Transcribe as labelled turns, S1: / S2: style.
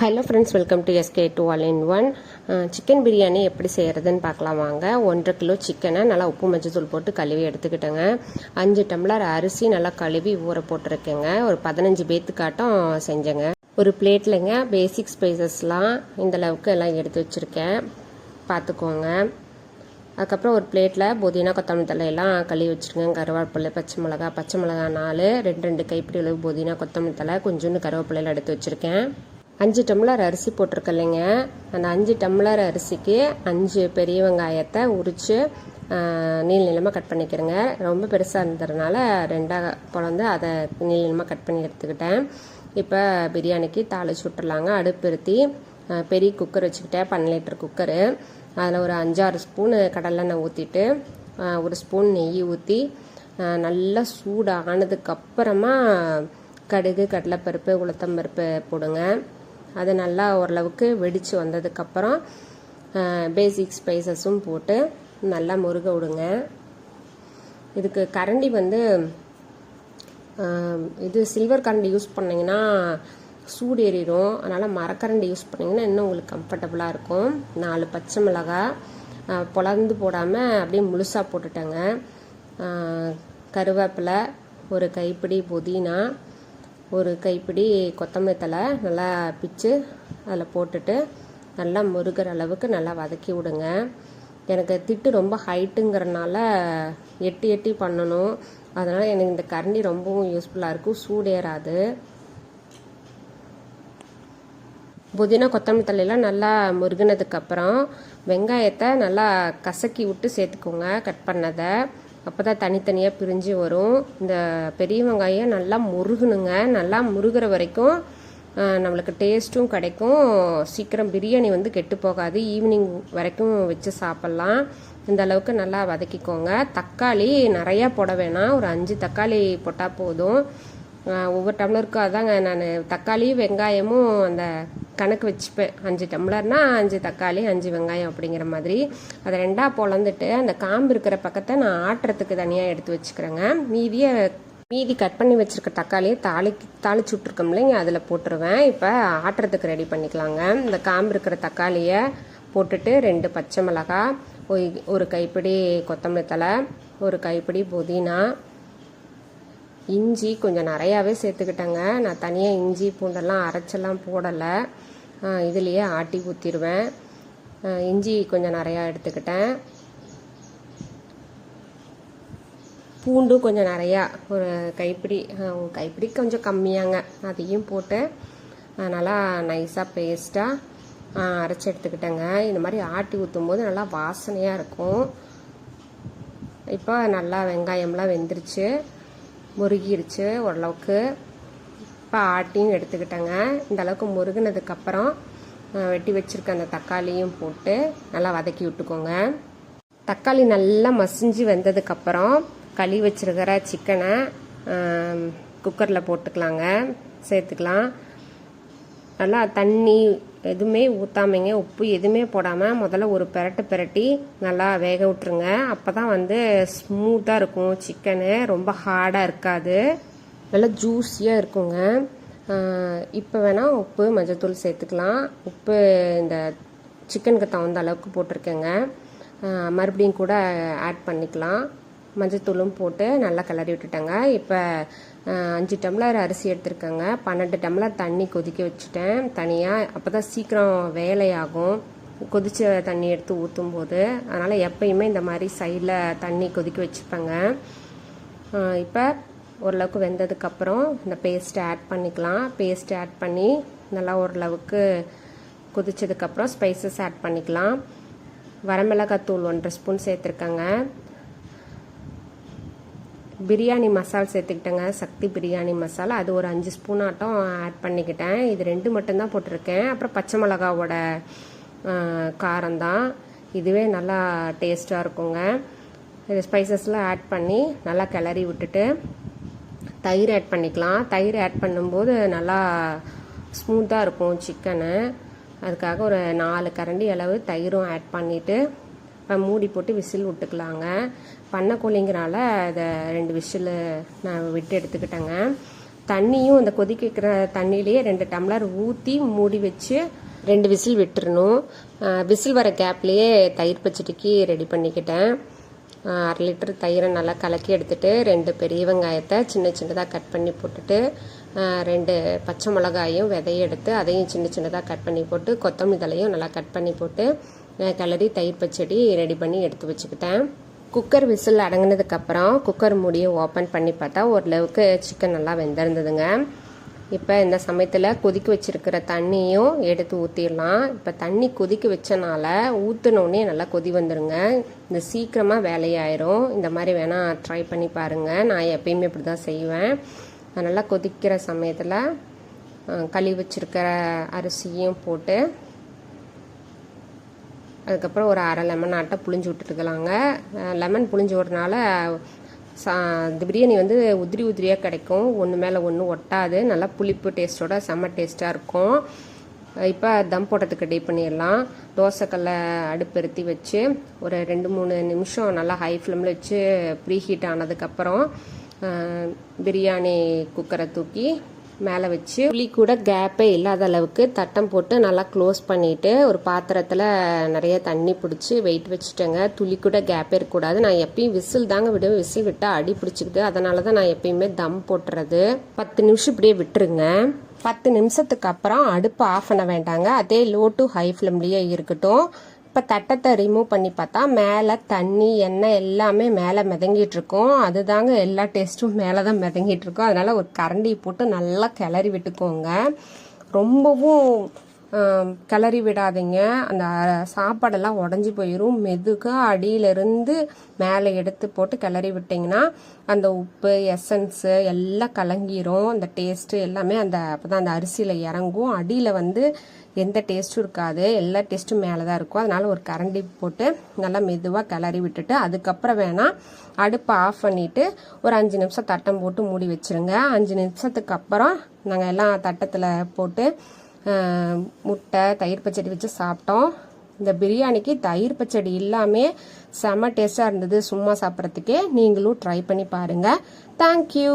S1: Hello friends welcome to SK do all in one chicken biryani எப்படி செய்கிறதுன்னு பார்க்கலாம் வாங்க. ஒன்றரை கிலோ சிக்கனை நல்லா உப்பு மஞ்சத்தூள் போட்டு கழுவி எடுத்துக்கிட்டேங்க. அஞ்சு டம்ளர் அரிசி நல்லா கழுவி ஊற போட்டிருக்கேங்க. ஒரு பதினஞ்சு பேத்துக்காட்டம் செஞ்சேங்க. ஒரு பிளேட்லங்க பேசிக் ஸ்பைசஸ்லாம் இந்த அளவுக்கு எல்லாம் எடுத்து வச்சுருக்கேன். பார்த்துக்கோங்க. அதுக்கப்புறம் ஒரு பிளேட்டில் புதினா கொத்தமல்லி தலையெல்லாம் கழுவி வச்சுருக்கேன் கருவேப்பிலை பச்சை மிளகா பச்சை மிளகா நாலு ரெண்டு ரெண்டு கைப்பிடி அளவு புதினா கொத்தமல்லி தலை கொஞ்சோண்டு கருவேப்பிலையில் எடுத்து வச்சுருக்கேன். அஞ்சு டம்ளர் அரிசி போட்டிருக்கலைங்க. அந்த அஞ்சு டம்ளர் அரிசிக்கு அஞ்சு பெரிய வெங்காயத்தை உரித்து நீள் நீளமாக கட் பண்ணிக்கிறேங்க. ரொம்ப பெருசாக இருந்ததுனால ரெண்டாக பிறந்து அதை நீள் நீளமாக கட் பண்ணி எடுத்துக்கிட்டேன். இப்போ பிரியாணிக்கு தாளிச்சு விட்டுறலாங்க. அடுப்பிருத்தி பெரிய குக்கர் வச்சுக்கிட்டேன். பன்னெண்டு லிட்டர் குக்கரு. அதில் ஒரு அஞ்சாறு ஸ்பூனு கடலெண்ணெய் ஊற்றிட்டு ஒரு ஸ்பூன் நெய் ஊற்றி நல்லா சூடானதுக்கப்புறமா கடுகு கடலைப்பருப்பு உளுத்தம்பருப்பு போடுங்க. அது நல்லா ஓரளவுக்கு வெடித்து வந்ததுக்கப்புறம் பேசிக் ஸ்பைசஸும் போட்டு நல்லா முருக விடுங்க. இதுக்கு கரண்டி வந்து இது சில்வர் கரண்டி யூஸ் பண்ணிங்கன்னா சூடு ஏறிடும். அதனால் மரக்கரண்டி யூஸ் பண்ணிங்கன்னா இன்னும் உங்களுக்கு கம்ஃபர்டபுளாக இருக்கும். நாலு பச்சை மிளகாய் ஆஹ், பொலந்து போடாமல் அப்படியே முழுசாக போட்டுட்டேங்க. கருவேப்பிலை ஒரு கைப்பிடி புதினா ஒரு கைப்பிடி கொத்தமல்லி தழை நல்லா பிச்சு அதில் போட்டுட்டு நல்லா முருகிற அளவுக்கு நல்லா வதக்கி விடுங்க. எனக்கு திட்டு ரொம்ப ஹைட்டுங்கிறனால எட்டி எட்டி பண்ணணும். அதனால் எனக்கு இந்த கரண்டி ரொம்பவும் யூஸ்ஃபுல்லாக இருக்கும். சூடேறாது புதினா கொத்தமல்லி தலையெல்லாம் நல்லா முருகினதுக்கப்புறம் வெங்காயத்தை நல்லா கசக்கி விட்டு சேர்த்துக்கோங்க கட் பண்ணதை. அப்போ தான் தனித்தனியாக பிரிஞ்சு வரும். இந்த பெரிய வெங்காயம் நல்லா முருகணுங்க. நல்லா முருகிற வரைக்கும் நம்மளுக்கு டேஸ்ட்டும் கிடைக்கும். சீக்கிரம் பிரியாணி வந்து கெட்டு போகாது. ஈவினிங் வரைக்கும் வச்சு சாப்பிட்லாம். இந்த அளவுக்கு நல்லா வதக்கிக்கோங்க. தக்காளி நிறையா போட வேணாம். ஒரு அஞ்சு தக்காளி போட்டால் போதும். ஒவ்வொரு டம்ளருக்கும் அதாங்க நான் தக்காளி வெங்காயமும் அந்த கணக்கு வச்சுப்பேன். அஞ்சு டம்ளர்னா அஞ்சு தக்காளி அஞ்சு வெங்காயம் அப்படிங்கிற மாதிரி. அதை ரெண்டாக பொழந்துட்டு அந்த காம்பு இருக்கிற பக்கத்தை நான் ஆட்டுறதுக்கு தனியாக எடுத்து வச்சுக்கிறேங்க. மீதியை மீதி கட் பண்ணி வச்சுருக்க தக்காளியை தாளி தாளிச்சு விட்ருக்கோம் இல்லைங்க அதில் போட்டுருவேன். இப்போ ஆட்டுறதுக்கு ரெடி பண்ணிக்கலாங்க. இந்த காம்பு இருக்கிற தக்காளியை போட்டுட்டு ரெண்டு பச்சை மிளகாய் ஒரு- ஒரு கைப்பிடி கொத்தமல்லி தழை ஒரு கைப்பிடி புதினா இஞ்சி கொஞ்சம் நிறையாவே சேர்த்துக்கிட்டேங்க. நான் தனியாக இஞ்சி பூண்டெல்லாம் அரைச்செல்லாம் போடலை. இதுலேயே ஆட்டி ஊற்றிடுவேன் இஞ்சி கொஞ்சம் நிறையா எடுத்துக்கிட்டேன். பூண்டும் கொஞ்சம் நிறையா ஒரு கைப்பிடி கைப்பிடி கொஞ்சம் கம்மியாங்க. அதையும் போட்டு நல்லா நைஸாக பேஸ்ட்டாக அரைச்சி எடுத்துக்கிட்டேங்க. இந்த மாதிரி ஆட்டி ஊற்றும் போது நல்லா வாசனையாக இருக்கும். இப்போ நல்லா வெங்காயம்லாம் வெந்துருச்சு. முருகிருச்சு ஓரளவுக்கு. இப்போ ஆட்டியும் எடுத்துக்கிட்டேங்க. இந்த அளவுக்கு முருகினதுக்கப்புறம் வெட்டி வச்சிருக்க அந்த தக்காளியும் போட்டு நல்லா வதக்கி விட்டுக்கோங்க. தக்காளி நல்லா மசிஞ்சு வெந்ததுக்கப்புறம் களி வச்சுருக்கிற சிக்கனை குக்கரில் போட்டுக்கலாங்க. சேர்த்துக்கலாம். நல்லா தண்ணி எதுவுமே ஊற்றாமைங்க உப்பு எதுவுமே போடாமல் முதல்ல ஒரு பெரட்டு பெரட்டி நல்லா வேக விட்டுருங்க. அப்போ தான் வந்து ஸ்மூத்தாக இருக்கும். சிக்கனு ரொம்ப ஹார்டாக இருக்காது. நல்லா ஜூஸியாக இருக்குங்க. இப்போ வேணால் உப்பு மஞ்சத்தூள் சேர்த்துக்கலாம். உப்பு இந்த சிக்கனுக்கு தகுந்த அளவுக்கு போட்டிருக்கேங்க. மறுபடியும் கூட ஆட் பண்ணிக்கலாம். மஞ்சத்தூளும் போட்டு நல்லா கிளறி விட்டுட்டேங்க. இப்போ அஞ்சு டம்ளர் அரிசி எடுத்திருக்கேங்க. பன்னெண்டு டம்ளர் தண்ணி கொதிக்க வச்சுட்டேன். தனியாக அப்போ தான் சீக்கிரம் வேலையாகும். கொதிச்ச தண்ணி எடுத்து ஊற்றும் போது அதனால் எப்பயுமே இந்த மாதிரி சைடில் தண்ணி கொதிக்க வச்சுப்பேங்க. இப்போ ஓரளவுக்கு வெந்ததுக்கப்புறம் இந்த பேஸ்ட்டை ஆட் பண்ணிக்கலாம். பேஸ்ட் ஆட் பண்ணி நல்லா ஓரளவுக்கு கொதிச்சதுக்கப்புறம் ஸ்பைசஸ் ஆட் பண்ணிக்கலாம். வரமிளகாத்தூள் ஒன்றரை ஸ்பூன் சேர்த்துருக்கேங்க. பிரியாணி மசால் சேர்த்துக்கிட்டேங்க. சக்தி பிரியாணி மசாலா. அது ஒரு அஞ்சு ஸ்பூன் ஆட்டம் ஆட் பண்ணிக்கிட்டேன். இது ரெண்டு மட்டும்தான் போட்டிருக்கேன். அப்புறம் பச்சை மிளகாவோட காரம் தான் இதுவே நல்லா டேஸ்ட்டாக இருக்குங்க. இது ஸ்பைசஸ்லாம் ஆட் பண்ணி நல்லா கிளறி விட்டுட்டு தயிர் ஆட் பண்ணிக்கலாம். தயிர் ஆட் பண்ணும்போது நல்லா ஸ்மூத்தாக இருக்கும் சிக்கனு அதுக்காக ஒரு நாலு கரண்டி அளவு தயிரும் ஆட் பண்ணிவிட்டு இப்போ மூடி போட்டு விசில் விட்டுக்கலாங்க. பண்ண கோழிங்கிறனால அதை ரெண்டு விசில் நான் விட்டு எடுத்துக்கிட்டேங்க. தண்ணியும் அந்த கொதிக்கிற தண்ணியிலேயே ரெண்டு டம்ளர் ஊற்றி மூடி வச்சு ரெண்டு விசில் விட்டுறணும். விசில் வர கேப்லேயே தயிர் பச்சடிக்கு ரெடி பண்ணிக்கிட்டேன். அரை லிட்டர் தயிரை நல்லா கலக்கி எடுத்துட்டு ரெண்டு பெரிய வெங்காயத்தை சின்ன சின்னதாக கட் பண்ணி போட்டுட்டு ரெண்டு பச்சை மிளகாயும் விதையை எடுத்து அதையும் சின்ன சின்னதாக கட் பண்ணி போட்டு கொத்தமல்லி தலையும் நல்லா கட் பண்ணி போட்டு கிளறி தயிர் பச்சடி ரெடி பண்ணி எடுத்து வச்சுக்கிட்டேன். குக்கர் விசில் அடங்கினதுக்கப்புறம் குக்கர் மூடியை ஓப்பன் பண்ணி பார்த்தா ஓரளவுக்கு சிக்கன் நல்லா வெந்திருந்ததுங்க. இப்போ இந்த சமயத்தில் கொதிக்க வச்சுருக்கிற தண்ணியும் எடுத்து ஊற்றிடலாம் இப்போ தண்ணி கொதிக்க வச்சனால ஊற்றினோடனே நல்லா கொதி வந்துடுங்க இந்த சீக்கிரமாக வேலையாயிரும். இந்த மாதிரி வேணால் ட்ரை பண்ணி பாருங்கள் நான் எப்பயுமே இப்படி தான் செய்வேன் நல்லா கொதிக்கிற சமயத்தில் கழுவி வச்சுருக்கிற அரிசியும் போட்டு அதுக்கப்புறம் ஒரு அரை லெமன் ஆட்டை புளிஞ்சு விட்டுட்டுக்கலாங்க லெமன் புளிஞ்சு விட்றனால சா இந்த பிரியாணி வந்து உதிரி உதிரியாக கிடைக்கும். ஒன்று மேலே ஒன்று ஒட்டாது. நல்லா புளிப்பு டேஸ்ட்டோட செம்ம டேஸ்ட்டாக இருக்கும். இப்போ தம் போடுறதுக்கு ரெடி பண்ணிடலாம். தோசைக்கல்லை அடுப்பெருத்தி வச்சு ஒரு ரெண்டு மூணு நிமிஷம் நல்லா ஹை ஃப்ளேமில் வச்சு ப்ரீ ஹீட் ஆனதுக்கப்புறம் பிரியாணி குக்கரை தூக்கி மேலே வச்சு புளி கூட கேப்பே இல்லாத அளவுக்கு தட்டம் போட்டு நல்லா க்ளோஸ் பண்ணிவிட்டு ஒரு பாத்திரத்தில் நிறைய தண்ணி பிடிச்சி வெயிட் வச்சுட்டேங்க. துளி கூட கேப்பே இருக்கக்கூடாது. நான் எப்பயும் விசில் தாங்க விடுவேன். விசில் விட்டால் அடி பிடிச்சிக்கிட்டு அதனால தான் நான் எப்பயுமே தம் போட்டுறது. பத்து நிமிஷம் இப்படியே விட்டுருங்க. பத்து நிமிஷத்துக்கு அப்புறம் அடுப்பு ஆஃப் பண்ண வேண்டாங்க. அதே லோ டு ஹை ஃப்ளேம்லேயே இருக்கட்டும். இப்போ தட்டத்தை ரிமூவ் பண்ணி பார்த்தா மேலே தண்ணி எண்ணெய் எல்லாமே மேலே மிதங்கிட்டுருக்கும். அதுதாங்க எல்லா டேஸ்ட்டும் மேலே தான் மிதங்கிட்டு அதனால் அதனால ஒரு கரண்டி போட்டு நல்லா கிளறி விட்டுக்கோங்க. ரொம்பவும் கிளறி விடாதீங்க. அந்த சாப்பாடெல்லாம் உடஞ்சி போயிடும் மெதுக்காக அடியிலிருந்து மேலே எடுத்து போட்டு கிளறி விட்டிங்கன்னா அந்த உப்பு எசன்ஸு எல்லாம் கலங்கிரும். அந்த டேஸ்ட்டு எல்லாமே அந்த அப்போ தான் அந்த அரிசியில் இறங்கும். அடியில் வந்து எந்த டேஸ்ட்டும் இருக்காது. எல்லா டேஸ்ட்டும் மேலே தான் இருக்கும். அதனால் ஒரு கரண்டி போட்டு நல்லா மெதுவாக கிளறி விட்டுட்டு அதுக்கப்புறம் வேணால் அடுப்பை ஆஃப் பண்ணிவிட்டு ஒரு அஞ்சு நிமிஷம் தட்டம் போட்டு மூடி வச்சுருங்க. அஞ்சு நிமிஷத்துக்கு அப்புறம் நாங்கள் எல்லாம் தட்டத்தில் போட்டு முட்டை தயிர் பச்சடி வச்சு சாப்பிட்டோம். இந்த பிரியாணிக்கு தயிர் பச்சடி இல்லாமல் செம்ம டேஸ்ட்டாக இருந்தது. சும்மா சாப்பிட்றதுக்கே நீங்களும் ட்ரை பண்ணி பாருங்கள் தேங்க்யூ